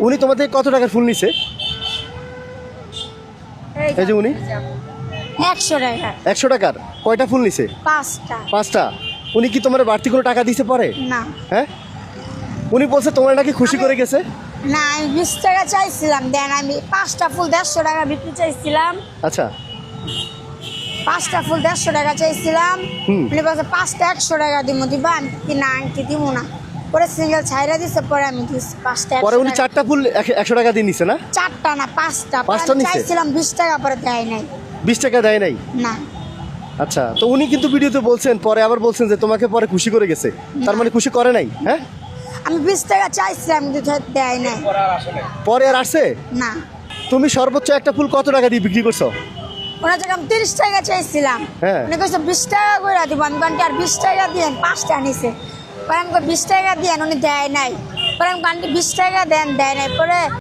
উনি তোমার থেকে কত টাকার ফুল নিছে? এই যে উনি? একশো টাকা। একশো টাকার? কয়টা ফুল নিছে? পাঁচটা। পাঁচটা? উনি কি তোমার বাড়তি কোনো টাকা দিতে পারে? না। হ্যাঁ? উনি বলছে তোমার নাকি খুশি করে গেছে? না আমি বিশ টাকা চাইছিলাম দেন আমি পাঁচটা ফুল দেড়শো টাকা বিক্রি চাইছিলাম। আচ্ছা। পাঁচটা ফুল দেড়শো টাকা চাইছিলাম। উনি বলছে পাঁচটা একশো টাকা দিব দিবা? আমি কি না আংটি দিব না। পরে সিঙ্গেল ছাইরা দিছে পরে আমি দিচ্ছি পাঁচটা পরে উনি চারটা ফুল এক- একশো টাকা দিয়ে নিছে না? চারটা না পাঁচটা। পাঁচটা নিছে? চাইছিলাম বিশ টাকা পরে দেয় নাই। বিশ টাকা দেয় নাই? না। আচ্ছা তো উনি কিন্তু ভিডিওতে বলছেন পরে আবার বলছেন যে তোমাকে পরে খুশি করে গেছে। তার মানে খুশি করে নাই হ্যাঁ? আমি বিশ টাকা চাইছিলাম কিন্তু দেয় নাই। পরে আর আসছে না। তুমি সর্বোচ্চ একটা ফুল কত টাকা দিয়ে বিক্রি করছ? ওনার আমি তিরিশ টাকা চাইছিলাম হ্যাঁ। উনি কইছে বিশ টাকা করে দিব আমি কারণ আর বিশ টাকা দিয়ে পাঁচটা নিছে। পরে আমাকে বিশ টাকা দিয়ে উনি দেয় নাই। পরে আমি কান্টি বিশ টাকা দেন, দেয় নাই। পরে